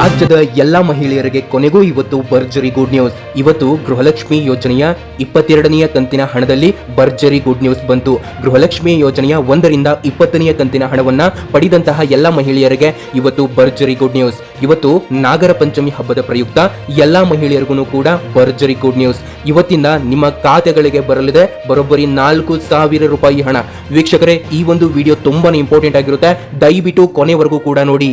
ರಾಜ್ಯದ ಎಲ್ಲಾ ಮಹಿಳೆಯರಿಗೆ ಕೊನೆಗೂ ಇವತ್ತು ಭರ್ಜರಿ ಗುಡ್ ನ್ಯೂಸ್ ಇವತ್ತು ಗೃಹಲಕ್ಷ್ಮಿ ಯೋಜನೆಯ ಇಪ್ಪತ್ತೆರಡನೆಯ ಕಂತಿನ ಹಣದಲ್ಲಿ ಭರ್ಜರಿ ಗುಡ್ ನ್ಯೂಸ್ ಬಂತು. ಗೃಹಲಕ್ಷ್ಮಿ ಯೋಜನೆಯ ಒಂದರಿಂದ ಇಪ್ಪತ್ತನೆಯ ಕಂತಿನ ಹಣವನ್ನ ಪಡೆದಂತಹ ಎಲ್ಲ ಮಹಿಳೆಯರಿಗೆ ಇವತ್ತು ಭರ್ಜರಿ ಗುಡ್ ನ್ಯೂಸ್ ಇವತ್ತು ನಾಗರ ಪಂಚಮಿ ಹಬ್ಬದ ಪ್ರಯುಕ್ತ ಎಲ್ಲಾ ಮಹಿಳೆಯರಿಗೂ ಕೂಡ ಭರ್ಜರಿ ಗುಡ್ ನ್ಯೂಸ್ ಇವತ್ತಿಂದ ನಿಮ್ಮ ಖಾತೆಗಳಿಗೆ ಬರಲಿದೆ ಬರೋಬ್ಬರಿ ನಾಲ್ಕು ಸಾವಿರ ರೂಪಾಯಿ ಹಣ. ವೀಕ್ಷಕರೇ, ಈ ಒಂದು ವಿಡಿಯೋ ತುಂಬಾನೇ ಇಂಪಾರ್ಟೆಂಟ್ ಆಗಿರುತ್ತೆ. ದಯವಿಟ್ಟು ಕೊನೆವರೆಗೂ ಕೂಡ ನೋಡಿ.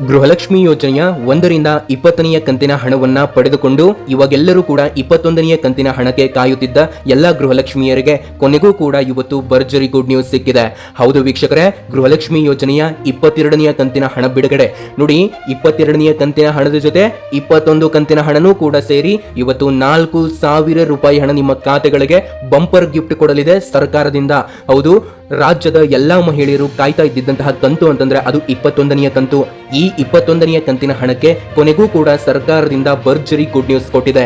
ಗೃಹಲಕ್ಷ್ಮಿ ಯೋಜನೆಯ ಒಂದರಿಂದ ಇಪ್ಪತ್ತನೆಯ ಕಂತಿನ ಹಣವನ್ನ ಪಡೆದುಕೊಂಡು ಇವಾಗೆಲ್ಲರೂ ಕೂಡ ಇಪ್ಪತ್ತೊಂದನೆಯ ಕಂತಿನ ಹಣಕ್ಕೆ ಕಾಯುತ್ತಿದ್ದ ಎಲ್ಲ ಗೃಹಲಕ್ಷ್ಮಿಯರಿಗೆ ಕೊನೆಗೂ ಕೂಡ ಇವತ್ತು ಭರ್ಜರಿ ಗುಡ್ ನ್ಯೂಸ್ ಸಿಕ್ಕಿದೆ. ಹೌದು ವೀಕ್ಷಕರೇ, ಗೃಹಲಕ್ಷ್ಮಿ ಯೋಜನೆಯ ಇಪ್ಪತ್ತೆರಡನೆಯ ಕಂತಿನ ಹಣ ಬಿಡುಗಡೆ. ನೋಡಿ, ಇಪ್ಪತ್ತೆರಡನೆಯ ಕಂತಿನ ಹಣದ ಜೊತೆ ಇಪ್ಪತ್ತೊಂದು ಕಂತಿನ ಹಣನೂ ಕೂಡ ಸೇರಿ ಇವತ್ತು ನಾಲ್ಕು ಸಾವಿರ ರೂಪಾಯಿ ಹಣ ನಿಮ್ಮ ಖಾತೆಗಳಿಗೆ ಬಂಪರ್ ಗಿಫ್ಟ್ ಕೊಡಲಿದೆ ಸರ್ಕಾರದಿಂದ. ಹೌದು, ರಾಜ್ಯದ ಎಲ್ಲಾ ಮಹಿಳೆಯರು ಕಾಯ್ತಾ ಇದ್ದಿದ್ದಂತಹ ಕಂತು ಅಂತಂದ್ರೆ ಅದು ಇಪ್ಪತ್ತೊಂದನೆಯ ಕಂತು. ಈ ಇಪ್ಪತ್ತೊಂದನೆಯ ಕಂತಿನ ಹಣಕ್ಕೆ ಕೊನೆಗೂ ಕೂಡ ಸರ್ಕಾರದಿಂದ ಭರ್ಜರಿ ಗುಡ್ ನ್ಯೂಸ್ ಕೊಟ್ಟಿದೆ.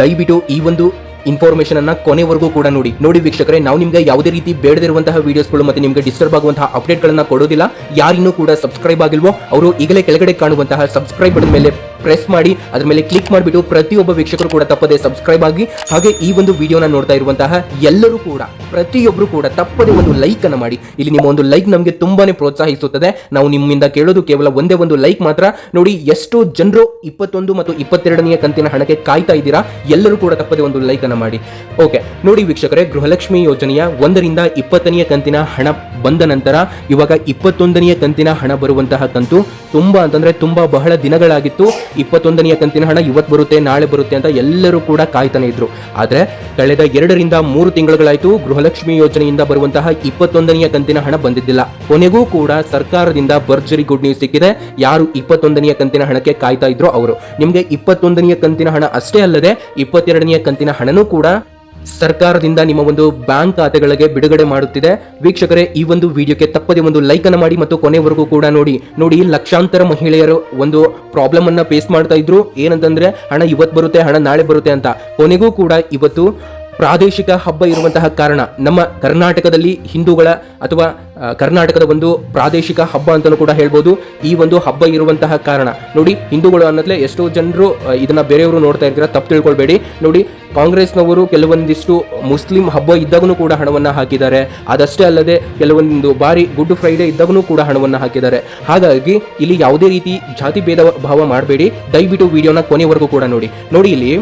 ದಯವಿಟ್ಟು ಈ ಒಂದು ಇನ್ಫಾರ್ಮೇಶನ್ ಅನ್ನ ಕೊನೆವರೆಗೂ ಕೂಡ ನೋಡಿ. ನೋಡಿ ವೀಕ್ಷಕರೇ, ನಾವು ನಿಮಗೆ ಯಾವುದೇ ರೀತಿ ಬೇಡದಿರುವಂತಹ ವಿಡಿಯೋಸ್ಗಳು ಮತ್ತೆ ನಿಮಗೆ ಡಿಸ್ಟರ್ಬ್ ಆಗುವಂತಹ ಅಪ್ಡೇಟ್ ಗಳನ್ನ ಕೊಡೋದಿಲ್ಲ. ಯಾರಿನ್ನೂ ಕೂಡ ಸಬ್ಸ್ಕ್ರೈಬ್ ಆಗಿಲ್ವೋ, ಅವರು ಈಗಲೇ ಕೆಳಗಡೆ ಕಾಣುವಂತಹ ಸಬ್ಸ್ಕ್ರೈಬ್ ಮೇಲೆ ಪ್ರೆಸ್ ಮಾಡಿ, ಅದ್ರ ಮೇಲೆ ಕ್ಲಿಕ್ ಮಾಡಿಬಿಟ್ಟು ಪ್ರತಿಯೊಬ್ಬ ವೀಕ್ಷಕರು ಕೂಡ ತಪ್ಪದೆ ಸಬ್ಸ್ಕ್ರೈಬ್ ಆಗಿ, ಹಾಗೆ ಈ ಒಂದು ವಿಡಿಯೋನ ನೋಡ್ತಾ ಇರುವಂತಹ ಎಲ್ಲರೂ ಕೂಡ ಪ್ರತಿಯೊಬ್ಬರು ಕೂಡ ತಪ್ಪದೆ ಒಂದು ಲೈಕ್ ಅನ್ನ ಮಾಡಿ. ಇಲ್ಲಿ ನಿಮ್ಮ ಒಂದು ಲೈಕ್ ನಮಗೆ ತುಂಬಾನೇ ಪ್ರೋತ್ಸಾಹಿಸುತ್ತದೆ. ನಾವು ನಿಮ್ಮಿಂದ ಕೇಳೋದು ಕೇವಲ ಒಂದೇ ಒಂದು ಲೈಕ್ ಮಾತ್ರ. ನೋಡಿ, ಎಷ್ಟು ಜನರು ಇಪ್ಪತ್ತೊಂದು ಮತ್ತು ಇಪ್ಪತ್ತೆರಡನೆಯ ಕಂತಿನ ಹಣಕ್ಕೆ ಕಾಯ್ತಾ ಇದ್ದೀರಾ? ಎಲ್ಲರೂ ಕೂಡ ತಪ್ಪದೆ ಒಂದು ಲೈಕ್ ಅನ್ನ ಮಾಡಿ. ಓಕೆ ನೋಡಿ ವೀಕ್ಷಕರೇ, ಗೃಹಲಕ್ಷ್ಮಿ ಯೋಜನೆಯ ಒಂದರಿಂದ ಇಪ್ಪತ್ತನೆಯ ಕಂತಿನ ಹಣ ಬಂದ ನಂತರ, ಇವಾಗ ಇಪ್ಪತ್ತೊಂದನೆಯ ಕಂತಿನ ಹಣ ಬರುವಂತಹ ಕಂತು ತುಂಬಾ, ಅಂತಂದ್ರೆ ತುಂಬಾ ಬಹಳ ದಿನಗಳಾಗಿತ್ತು. ಇಪ್ಪತ್ತೊಂದನೆಯ ಕಂತಿನ ಹಣ ಇವತ್ತು ಬರುತ್ತೆ, ನಾಳೆ ಬರುತ್ತೆ ಅಂತ ಎಲ್ಲರೂ ಕೂಡ ಕಾಯ್ತಾನೆ ಇದ್ರು. ಆದರೆ ಕಳೆದ ಎರಡರಿಂದ ಮೂರು ತಿಂಗಳುಗಳಾಯಿತು ಗೃಹಲಕ್ಷ್ಮಿ ಯೋಜನೆಯಿಂದ ಬರುವಂತಹ ಇಪ್ಪತ್ತೊಂದನೆಯ ಕಂತಿನ ಹಣ ಬಂದಿದ್ದಿಲ್ಲ. ಕೊನೆಗೂ ಕೂಡ ಸರ್ಕಾರದಿಂದ ಭರ್ಜರಿ ಗುಡ್ ನ್ಯೂಸ್ ಸಿಕ್ಕಿದೆ. ಯಾರು ಇಪ್ಪತ್ತೊಂದನೆಯ ಕಂತಿನ ಹಣಕ್ಕೆ ಕಾಯ್ತಾ ಇದ್ರು ಅವರು. ನಿಮಗೆ ಇಪ್ಪತ್ತೊಂದನೆಯ ಕಂತಿನ ಹಣ ಅಷ್ಟೇ ಅಲ್ಲದೆ ಇಪ್ಪತ್ತೆರಡನೆಯ ಕಂತಿನ ಹಣನೂ ಕೂಡ ಸರ್ಕಾರದಿಂದ ನಿಮ್ಮ ಒಂದು ಬ್ಯಾಂಕ್ ಖಾತೆಗಳಿಗೆ ಬಿಡುಗಡೆ ಮಾಡುತ್ತಿದೆ. ವೀಕ್ಷಕರೇ, ಈ ಒಂದು ವಿಡಿಯೋಕ್ಕೆ ತಪ್ಪದೆ ಒಂದು ಲೈಕ್ ಅನ್ನು ಮಾಡಿ ಮತ್ತು ಕೊನೆವರೆಗೂ ಕೂಡ ನೋಡಿ. ನೋಡಿ, ಲಕ್ಷಾಂತರ ಮಹಿಳೆಯರು ಒಂದು ಪ್ರಾಬ್ಲಮ್ ಅನ್ನ ಫೇಸ್ ಮಾಡ್ತಾ ಇದ್ರು. ಏನಂತಂದ್ರೆ, ಹಣ ಇವತ್ತು ಬರುತ್ತೆ, ಹಣ ನಾಳೆ ಬರುತ್ತೆ ಅಂತ. ಕೊನೆಗೂ ಕೂಡ ಇವತ್ತು ಪ್ರಾದೇಶಿಕ ಹಬ್ಬ ಇರುವಂತಹ ಕಾರಣ ನಮ್ಮ ಕರ್ನಾಟಕದಲ್ಲಿ ಹಿಂದೂಗಳ ಅಥವಾ ಕರ್ನಾಟಕದ ಒಂದು ಪ್ರಾದೇಶಿಕ ಹಬ್ಬ ಅಂತಲೂ ಕೂಡ ಹೇಳ್ಬೋದು. ಈ ಒಂದು ಹಬ್ಬ ಇರುವಂತಹ ಕಾರಣ. ನೋಡಿ, ಹಿಂದೂಗಳು ಅನ್ನೋದ್ಲೆ ಎಷ್ಟೋ ಜನರು ಇದನ್ನ ಬೇರೆಯವರು ನೋಡ್ತಾ ಇರ್ತೀರ, ತಪ್ಪು ತಿಳ್ಕೊಳ್ಬೇಡಿ. ನೋಡಿ, ಕಾಂಗ್ರೆಸ್ನವರು ಕೆಲವೊಂದಿಷ್ಟು ಮುಸ್ಲಿಂ ಹಬ್ಬ ಇದ್ದಾಗೂ ಕೂಡ ಹಣವನ್ನು ಹಾಕಿದ್ದಾರೆ. ಅದಷ್ಟೇ ಅಲ್ಲದೆ ಕೆಲವೊಂದು ಬಾರಿ ಗುಡ್ ಫ್ರೈಡೆ ಇದ್ದಾಗೂ ಕೂಡ ಹಣವನ್ನು ಹಾಕಿದ್ದಾರೆ. ಹಾಗಾಗಿ ಇಲ್ಲಿ ಯಾವುದೇ ರೀತಿ ಜಾತಿ ಭೇದ ಭಾವ ಮಾಡಬೇಡಿ. ದಯವಿಟ್ಟು ವಿಡಿಯೋನ ಕೊನೆವರೆಗೂ ಕೂಡ ನೋಡಿ. ನೋಡಿ ಇಲ್ಲಿ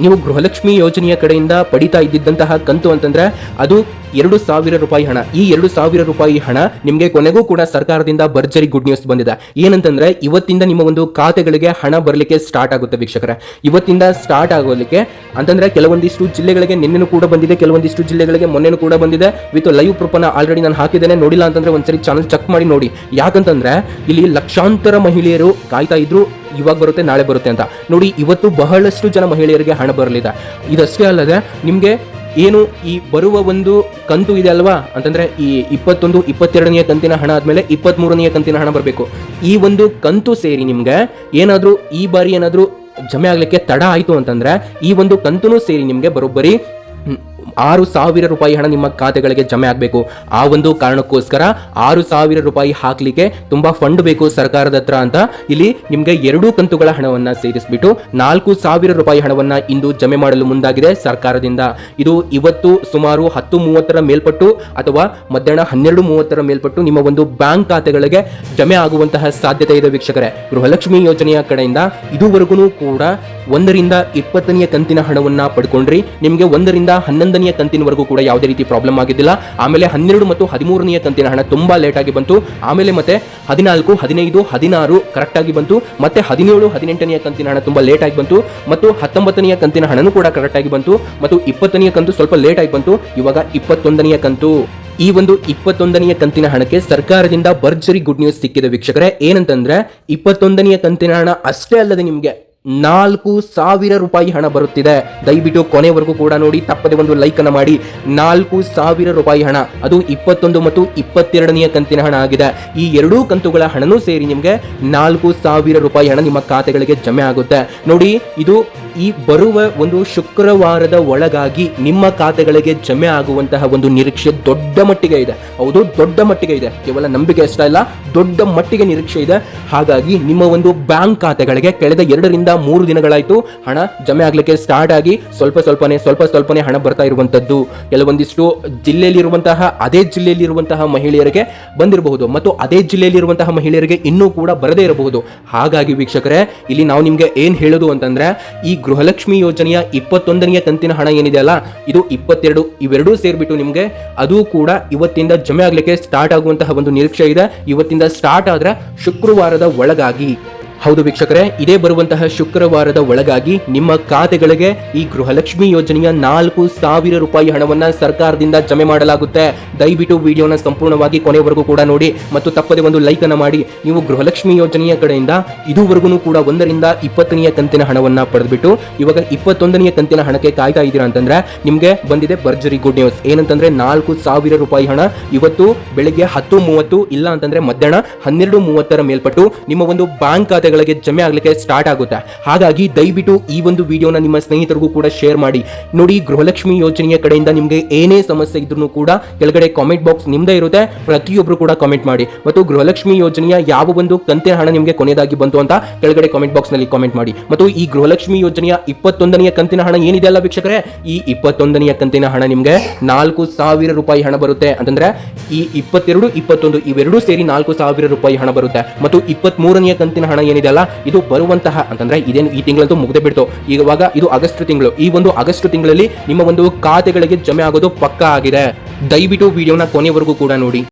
ನೀವು ಗೃಹಲಕ್ಷ್ಮಿ ಯೋಜನೆಯ ಕಡೆಯಿಂದ ಪಡಿತಾ ಇದ್ದಿದ್ದಂತಹ ಕಂತು ಅಂತಂದ್ರೆ ಅದು ಎರಡು ಸಾವಿರ ರೂಪಾಯಿ ಹಣ. ಈ ಎರಡು ಸಾವಿರ ರೂಪಾಯಿ ಹಣ ನಿಮಗೆ ಕೊನೆಗೂ ಕೂಡ ಸರ್ಕಾರದಿಂದ ಭರ್ಜರಿ ಗುಡ್ ನ್ಯೂಸ್ ಬಂದಿದೆ. ಏನಂತಂದ್ರೆ ಇವತ್ತಿಂದ ನಿಮ್ಮ ಒಂದು ಖಾತೆಗಳಿಗೆ ಹಣ ಬರಲಿಕ್ಕೆ ಸ್ಟಾರ್ಟ್ ಆಗುತ್ತೆ ವೀಕ್ಷಕರ. ಇವತ್ತಿಂದ ಸ್ಟಾರ್ಟ್ ಆಗೋಲಿಕ್ಕೆ ಅಂತಂದ್ರೆ ಕೆಲವೊಂದಿಷ್ಟು ಜಿಲ್ಲೆಗಳಿಗೆ ನಿನ್ನೆನೂ ಕೂಡ ಬಂದಿದೆ, ಕೆಲವೊಂದಿಷ್ಟು ಜಿಲ್ಲೆಗಳಿಗೆ ಮೊನ್ನೆನೂ ಕೂಡ ಬಂದಿದೆ. ವಿತ್ ಲೈವ್ ಪ್ರೂಫನ್ನ ಆಲ್ರೆಡಿ ನಾನು ಹಾಕಿದ್ದೇನೆ. ನೋಡಿಲ್ಲ ಅಂತಂದ್ರೆ ಒಂದ್ಸರಿ ಚಾನಲ್ ಚೆಕ್ ಮಾಡಿ ನೋಡಿ. ಯಾಕಂತಂದ್ರೆ ಇಲ್ಲಿ ಲಕ್ಷಾಂತರ ಮಹಿಳೆಯರು ಕಾಯ್ತಾ ಇದ್ರು, ಇವಾಗ ಬರುತ್ತೆ, ನಾಳೆ ಬರುತ್ತೆ ಅಂತ. ನೋಡಿ, ಇವತ್ತು ಬಹಳಷ್ಟು ಜನ ಮಹಿಳೆಯರಿಗೆ ಹಣ ಬರಲಿದೆ. ಇದಷ್ಟೇ ಅಲ್ಲದೆ ನಿಮಗೆ ಏನು ಈ ಬರುವ ಒಂದು ಕಂತು ಇದೆ ಅಲ್ವಾ? ಅಂತಂದ್ರೆ ಈ ಇಪ್ಪತ್ತೊಂದು, ಇಪ್ಪತ್ತೆರಡನೆಯ ಕಂತಿನ ಹಣ ಆದ್ಮೇಲೆ ಇಪ್ಪತ್ತ್ ಮೂರನೆಯ ಕಂತಿನ ಹಣ ಬರಬೇಕು. ಈ ಒಂದು ಕಂತು ಸೇರಿ ನಿಮ್ಗೆ ಏನಾದ್ರೂ ಈ ಬಾರಿ ಏನಾದ್ರೂ ಜಮೆ ಆಗ್ಲಿಕ್ಕೆ ತಡ ಆಯ್ತು ಅಂತಂದ್ರೆ ಈ ಒಂದು ಕಂತುನು ಸೇರಿ ನಿಮ್ಗೆ ಬರೋಬ್ಬರಿ ಆರು ಸಾವಿರ ರೂಪಾಯಿ ಹಣ ನಿಮ್ಮ ಖಾತೆಗಳಿಗೆ ಜಮೆ ಆಗಬೇಕು. ಆ ಒಂದು ಕಾರಣಕ್ಕೋಸ್ಕರ ಆರು ಸಾವಿರ ರೂಪಾಯಿ ಹಾಕಲಿಕ್ಕೆ ತುಂಬಾ ಫಂಡ್ ಬೇಕು ಸರ್ಕಾರದ ಹತ್ರ ಅಂತ ಇಲ್ಲಿ ನಿಮಗೆ ಎರಡೂ ಕಂತುಗಳ ಹಣವನ್ನ ಸೇರಿಸ್ಬಿಟ್ಟು ನಾಲ್ಕು ಸಾವಿರ ರೂಪಾಯಿ ಹಣವನ್ನ ಇಂದು ಜಮೆ ಮಾಡಲು ಮುಂದಾಗಿದೆ ಸರ್ಕಾರದಿಂದ. ಇದು ಇವತ್ತು ಸುಮಾರು ಹತ್ತು ಮೂವತ್ತರ ಮೇಲ್ಪಟ್ಟು ಅಥವಾ ಮಧ್ಯಾಹ್ನ ಹನ್ನೆರಡು ಮೂವತ್ತರ ಮೇಲ್ಪಟ್ಟು ನಿಮ್ಮ ಒಂದು ಬ್ಯಾಂಕ್ ಖಾತೆಗಳಿಗೆ ಜಮೆ ಆಗುವಂತಹ ಸಾಧ್ಯತೆ ಇದೆ ವೀಕ್ಷಕರೇ. ಗೃಹಲಕ್ಷ್ಮಿ ಯೋಜನೆಯ ಕಡೆಯಿಂದ ಇದುವರೆಗೂ ಕೂಡ ಒಂದರಿಂದ ಇಪ್ಪತ್ತನೆಯ ಕಂತಿನ ಹಣವನ್ನು ಪಡ್ಕೊಂಡ್ರಿ. ನಿಮಗೆ ಒಂದರಿಂದ ಹನ್ನೊಂದನೆಯ ಕಂತಿನವರೆಗೂ ಕೂಡ ಯಾವುದೇ ರೀತಿ ಪ್ರಾಬ್ಲಮ್ ಆಗಿದ್ದಿಲ್ಲ. ಆಮೇಲೆ ಹನ್ನೆರಡು ಮತ್ತು ಹದಿಮೂರನೆಯ ಕಂತಿನ ಹಣ ತುಂಬಾ ಲೇಟಾಗಿ ಬಂತು. ಆಮೇಲೆ ಮತ್ತೆ ಹದಿನಾಲ್ಕು, ಹದಿನೈದು, ಹದಿನಾರು ಕರೆಕ್ಟ್ ಆಗಿ ಬಂತು. ಮತ್ತೆ ಹದಿನೇಳು, ಹದಿನೆಂಟನೆಯ ಕಂತಿನ ಹಣ ತುಂಬಾ ಲೇಟ್ ಆಗಿ ಬಂತು. ಮತ್ತು ಹತ್ತೊಂಬತ್ತನೆಯ ಕಂತಿನ ಹಣನೂ ಕೂಡ ಕರೆಕ್ಟ್ ಆಗಿ ಬಂತು. ಮತ್ತು ಇಪ್ಪತ್ತನೆಯ ಕಂತು ಸ್ವಲ್ಪ ಲೇಟ್ ಆಗಿ ಬಂತು. ಇವಾಗ ಇಪ್ಪತ್ತೊಂದನೆಯ ಕಂತು. ಈ ಒಂದು ಇಪ್ಪತ್ತೊಂದನೆಯ ಕಂತಿನ ಹಣಕ್ಕೆ ಸರ್ಕಾರದಿಂದ ಭರ್ಜರಿ ಗುಡ್ ನ್ಯೂಸ್ ಸಿಕ್ಕಿದ ವೀಕ್ಷಕರೇ. ಏನಂತಂದ್ರೆ, ಇಪ್ಪತ್ತೊಂದನೆಯ ಕಂತಿನ ಹಣ ಅಷ್ಟೇ ಅಲ್ಲದೆ ನಿಮಗೆ ನಾಲ್ಕು ಸಾವಿರ ರೂಪಾಯಿ ಹಣ ಬರುತ್ತಿದೆ. ದಯವಿಟ್ಟು ಕೊನೆವರೆಗೂ ಕೂಡ ನೋಡಿ, ತಪ್ಪದೆ ಒಂದು ಲೈಕ್ ಅನ್ನು ಮಾಡಿ. ನಾಲ್ಕು ಸಾವಿರ ರೂಪಾಯಿ ಹಣ, ಅದು ಇಪ್ಪತ್ತೊಂದು ಮತ್ತು ಇಪ್ಪತ್ತೆರಡನೆಯ ಕಂತಿನ ಹಣ ಆಗಿದೆ. ಈ ಎರಡೂ ಕಂತುಗಳ ಹಣನೂ ಸೇರಿ ನಿಮಗೆ ನಾಲ್ಕು ಸಾವಿರ ರೂಪಾಯಿ ಹಣ ನಿಮ್ಮ ಖಾತೆಗಳಿಗೆ ಜಮೆ ಆಗುತ್ತೆ. ನೋಡಿ, ಇದು ಈ ಬರುವ ಒಂದು ಶುಕ್ರವಾರದ ಒಳಗಾಗಿ ನಿಮ್ಮ ಖಾತೆಗಳಿಗೆ ಜಮೆ ಆಗುವಂತಹ ಒಂದು ನಿರೀಕ್ಷೆ ದೊಡ್ಡ ಮಟ್ಟಿಗೆ ಇದೆ. ಹೌದು, ದೊಡ್ಡ ಮಟ್ಟಿಗೆ ಇದೆ. ಕೇವಲ ನಂಬಿಕೆ ಅಷ್ಟೇ ಅಲ್ಲ, ದೊಡ್ಡ ಮಟ್ಟಿಗೆ ನಿರೀಕ್ಷೆ ಇದೆ. ಹಾಗಾಗಿ ನಿಮ್ಮ ಒಂದು ಬ್ಯಾಂಕ್ ಖಾತೆಗಳಿಗೆ, ಕಳೆದ ಎರಡರಿಂದ ಮೂರು ದಿನಗಳಾಯಿತು ಹಣ ಜಮೆ ಆಗಲಿಕ್ಕೆ ಸ್ಟಾರ್ಟ್ ಆಗಿ ಸ್ವಲ್ಪ ಸ್ವಲ್ಪನೇ ಸ್ವಲ್ಪ ಸ್ವಲ್ಪನೇ ಹಣ ಬರ್ತಾ ಇರುವಂತದ್ದು. ಕೆಲವೊಂದಿಷ್ಟು ಜಿಲ್ಲೆಯಲ್ಲಿರುವಂತಹ, ಅದೇ ಜಿಲ್ಲೆಯಲ್ಲಿರುವಂತಹ ಮಹಿಳೆಯರಿಗೆ ಬಂದಿರಬಹುದು. ಮತ್ತು ಅದೇ ಜಿಲ್ಲೆಯಲ್ಲಿರುವಂತಹ ಮಹಿಳೆಯರಿಗೆ ಇನ್ನೂ ಕೂಡ ಬರದೇ ಇರಬಹುದು. ಹಾಗಾಗಿ ವೀಕ್ಷಕರೇ, ಇಲ್ಲಿ ನಾವು ನಿಮಗೆ ಏನು ಹೇಳೋದು ಅಂತಂದ್ರೆ, ಈ ಗೃಹಲಕ್ಷ್ಮಿ ಯೋಜನೆಯ ಇಪ್ಪತ್ತೊಂದನೆಯ ಕಂತಿನ ಹಣ ಏನಿದೆ ಅಲ್ಲ, ಇದು ಇಪ್ಪತ್ತೆರಡು, ಇವೆರಡೂ ಸೇರಿಬಿಟ್ಟು ನಿಮಗೆ ಅದು ಕೂಡ ಇವತ್ತಿಂದ ಜಮೆ ಆಗಲಿಕ್ಕೆ ಸ್ಟಾರ್ಟ್ ಆಗುವಂತಹ ಒಂದು ನಿರೀಕ್ಷೆ ಇದೆ. ಇವತ್ತಿಂದ ಸ್ಟಾರ್ಟ್ ಆದ್ರೆ ಶುಕ್ರವಾರದ ಒಳಗಾಗಿ. ಹೌದು ವೀಕ್ಷಕರೇ, ಇದೇ ಬರುವಂತಹ ಶುಕ್ರವಾರದ ಒಳಗಾಗಿ ನಿಮ್ಮ ಖಾತೆಗಳಿಗೆ ಈ ಗೃಹಲಕ್ಷ್ಮಿ ಯೋಜನೆಯ ನಾಲ್ಕು ಸಾವಿರ ರೂಪಾಯಿ ಹಣವನ್ನ ಸರ್ಕಾರದಿಂದ ಜಮೆ ಮಾಡಲಾಗುತ್ತೆ. ದಯವಿಟ್ಟು ವಿಡಿಯೋನ ಸಂಪೂರ್ಣವಾಗಿ ಕೊನೆವರೆಗೂ ಕೂಡ ನೋಡಿ ಮತ್ತು ತಪ್ಪದೆ ಒಂದು ಲೈಕ್ ಅನ್ನ ಮಾಡಿ. ನೀವು ಗೃಹಲಕ್ಷ್ಮಿ ಯೋಜನೆಯ ಕಡೆಯಿಂದ ಇದುವರೆಗೂ ಕೂಡ ಒಂದರಿಂದ ಇಪ್ಪತ್ತನೆಯ ಕಂತಿನ ಹಣವನ್ನ ಪಡೆದ್ಬಿಟ್ಟು, ಇವಾಗ ಇಪ್ಪತ್ತೊಂದನೆಯ ಕಂತಿನ ಹಣಕ್ಕೆ ಕಾಯ್ತಾ ಇದ್ದೀರಾ ಅಂತಂದ್ರೆ, ನಿಮ್ಗೆ ಬಂದಿದೆ ಭರ್ಜರಿ ಗುಡ್ ನ್ಯೂಸ್ ಏನಂತಂದ್ರೆ, ನಾಲ್ಕು ಸಾವಿರ ರೂಪಾಯಿ ಹಣ ಇವತ್ತು ಬೆಳಿಗ್ಗೆ ಹತ್ತು ಮೂವತ್ತು, ಇಲ್ಲ ಅಂತಂದ್ರೆ ಮಧ್ಯಾಹ್ನ ಹನ್ನೆರಡು ಮೂವತ್ತರ ಮೇಲ್ಪಟ್ಟು ನಿಮ್ಮ ಒಂದು ಬ್ಯಾಂಕ್ ಖಾತೆಗಳಿಗೆ ಜಮೆ ಆಗಲಿಕ್ಕೆ ಸ್ಟಾರ್ಟ್ ಆಗುತ್ತೆ. ಹಾಗಾಗಿ ದಯವಿಟ್ಟು ಈ ಒಂದು ವಿಡಿಯೋನ ನಿಮ್ಮ ಸ್ನೇಹಿತರಿಗೂ ಕೂಡ ಶೇರ್ ಮಾಡಿ. ನೋಡಿ, ಗೃಹಲಕ್ಷ್ಮಿ ಯೋಜನೆಯ ಕಡೆಯಿಂದ ನಿಮಗೆ ಏನೇ ಸಮಸ್ಯೆ ಇದ್ರೂ ಕೂಡ ಕೆಳಗಡೆ ಕಾಮೆಂಟ್ ಬಾಕ್ಸ್ ನಿಮ್ದೇ ಇರುತ್ತೆ. ಪ್ರತಿಯೊಬ್ಬರು ಕೂಡ ಕಾಮೆಂಟ್ ಮಾಡಿ. ಮತ್ತು ಗೃಹಲಕ್ಷ್ಮಿ ಯೋಜನೆಯ ಯಾವ ಒಂದು ಕಂತಿನ ಹಣ ನಿಮಗೆ ಕೊನೆಯದಾಗಿ ಬಂತು ಅಂತ ಕೆಳಗಡೆ ಕಾಮೆಂಟ್ ಬಾಕ್ಸ್ನಲ್ಲಿ ಕಾಮೆಂಟ್ ಮಾಡಿ. ಮತ್ತು ಈ ಗೃಹಲಕ್ಷ್ಮಿ ಯೋಜನೆಯ ಇಪ್ಪತ್ತೊಂದನೆಯ ಕಂತಿನ ಹಣ ಏನಿದೆ ಅಲ್ಲ ವೀಕ್ಷಕರೇ? ಈ ಇಪ್ಪತ್ತೊಂದನೆಯ ಕಂತಿನ ಹಣ ನಿಮಗೆ ನಾಲ್ಕು ಸಾವಿರ ರೂಪಾಯಿ ಹಣ ಬರುತ್ತೆ. ಅಂತಂದ್ರೆ ಈ ಇಪ್ಪತ್ತೆರಡು, ಇಪ್ಪತ್ತೊಂದು ಇವೆರಡೂ ಸೇರಿ ನಾಲ್ಕು ಸಾವಿರ ರೂಪಾಯಿ ಹಣ ಬರುತ್ತೆ. ಮತ್ತು ಇಪ್ಪತ್ತ್ ಮೂರನೆಯ ಕಂತಿನ ಹಣ ಏನಿದೆ ಅಲ್ಲ ಇದು ಬರುವಂತಹ ಅಂತಂದ್ರೆ ಇದೇನು ಈ ತಿಂಗಳಂತೂ ಮುಗ್ದೆ ಬಿಡ್ತು. ಇವಾಗ ಇದು ಆಗಸ್ಟ್ ತಿಂಗಳು. ಈ ಒಂದು ಆಗಸ್ಟ್ ತಿಂಗಳಲ್ಲಿ ನಿಮ್ಮ ಒಂದು ಖಾತೆಗಳಿಗೆ ಜಮೆ ಆಗೋದು ಪಕ್ಕಾ ಆಗಿದೆ. ದಯವಿಟ್ಟು ವಿಡಿಯೋನ ಕೊನೆವರೆಗೂ ಕೂಡ ನೋಡಿ.